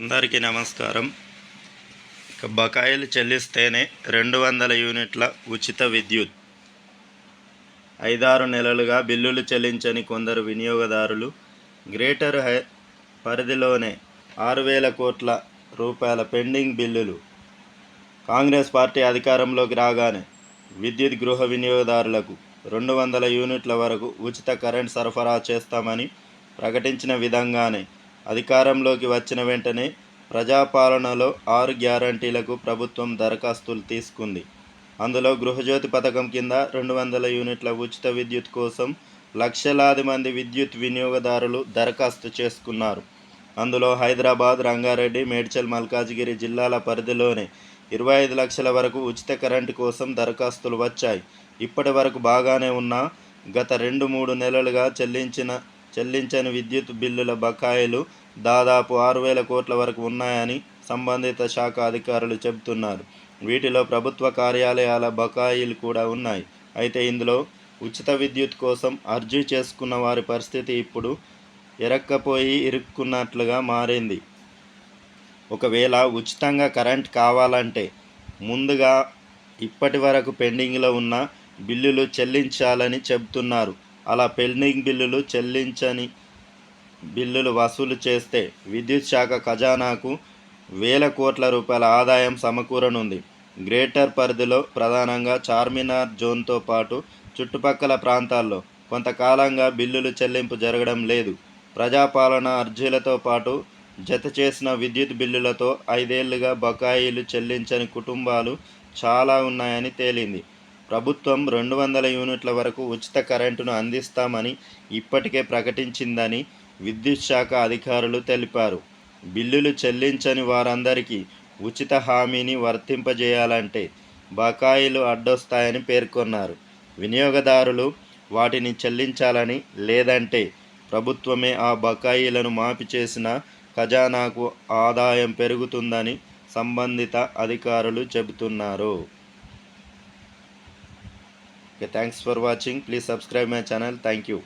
అందరికీ నమస్కారం ఇక బకాయిలు చెల్లిస్తేనే రెండు వందల యూనిట్ల ఉచిత విద్యుత్ ఐదారు నెలలుగా బిల్లులు చెల్లించని కొందరు వినియోగదారులు గ్రేటర్ హై పరిధిలోనే ఆరు వేల కోట్ల రూపాయల పెండింగ్ బిల్లులు కాంగ్రెస్ పార్టీ అధికారంలోకి రాగానే విద్యుత్ గృహ వినియోగదారులకు రెండు వందల యూనిట్ల వరకు ఉచిత కరెంట్ సరఫరా చేస్తామని ప్రకటించిన విధంగానే అధికారంలోకి వచ్చిన వెంటనే ప్రజాపాలనలో ఆరు గ్యారంటీలకు ప్రభుత్వం దరఖాస్తులు తీసుకుంది అందులో గృహజ్యోతి పథకం కింద రెండు వందల యూనిట్ల ఉచిత విద్యుత్ కోసం లక్షలాది మంది విద్యుత్ వినియోగదారులు దరఖాస్తు చేసుకున్నారు అందులో హైదరాబాద్ రంగారెడ్డి మేడ్చల్ మల్కాజ్గిరి జిల్లాల పరిధిలోనే ఇరవై ఐదు లక్షల వరకు ఉచిత కరెంటు కోసం దరఖాస్తులు వచ్చాయి ఇప్పటి వరకు బాగానే ఉన్నా గత రెండు మూడు నెలలుగా చెల్లించిన చెల్లించని విద్యుత్ బిల్లుల బకాయిలు దాదాపు ఆరు వేల కోట్ల వరకు ఉన్నాయని సంబంధిత శాఖ అధికారులు చెబుతున్నారు వీటిలో ప్రభుత్వ కార్యాలయాల బకాయిలు కూడా ఉన్నాయి అయితే ఇందులో ఉచిత విద్యుత్ కోసం అర్జీ చేసుకున్న వారి పరిస్థితి ఇప్పుడు ఎరక్కపోయి ఇరుక్కున్నట్లుగా మారింది ఒకవేళ ఉచితంగా కరెంట్ కావాలంటే ముందుగా ఇప్పటి వరకు పెండింగ్లో ఉన్న బిల్లులు చెల్లించాలని చెబుతున్నారు అలా పెండింగ్ బిల్లులు చెల్లించని బిల్లులు వసూలు చేస్తే విద్యుత్ శాఖ ఖజానాకు వేల కోట్ల రూపాయల ఆదాయం సమకూరనుంది గ్రేటర్ పరిధిలో ప్రధానంగా చార్మినార్ జోన్తో పాటు చుట్టుపక్కల ప్రాంతాల్లో కొంతకాలంగా బిల్లులు చెల్లింపు జరగడం లేదు ప్రజాపాలన అర్జీలతో పాటు జత చేసిన విద్యుత్ బిల్లులతో ఐదేళ్లుగా బకాయిలు చెల్లించని కుటుంబాలు చాలా ఉన్నాయని తేలింది ప్రభుత్వం రెండు వందల యూనిట్ల వరకు ఉచిత కరెంటును అందిస్తామని ఇప్పటికే ప్రకటించిందని విద్యుత్ శాఖ అధికారులు తెలిపారు బిల్లులు చెల్లించని వారందరికీ ఉచిత హామీని వర్తింపజేయాలంటే బకాయిలు అడ్డొస్తాయని పేర్కొన్నారు వినియోగదారులు వాటిని చెల్లించాలని లేదంటే ప్రభుత్వమే ఆ బకాయిలను మాఫీ చేసిన ఖజానాకు ఆదాయం పెరుగుతుందని సంబంధిత అధికారులు చెబుతున్నారు Okay, thanks for watching. Please subscribe my channel. Thank you.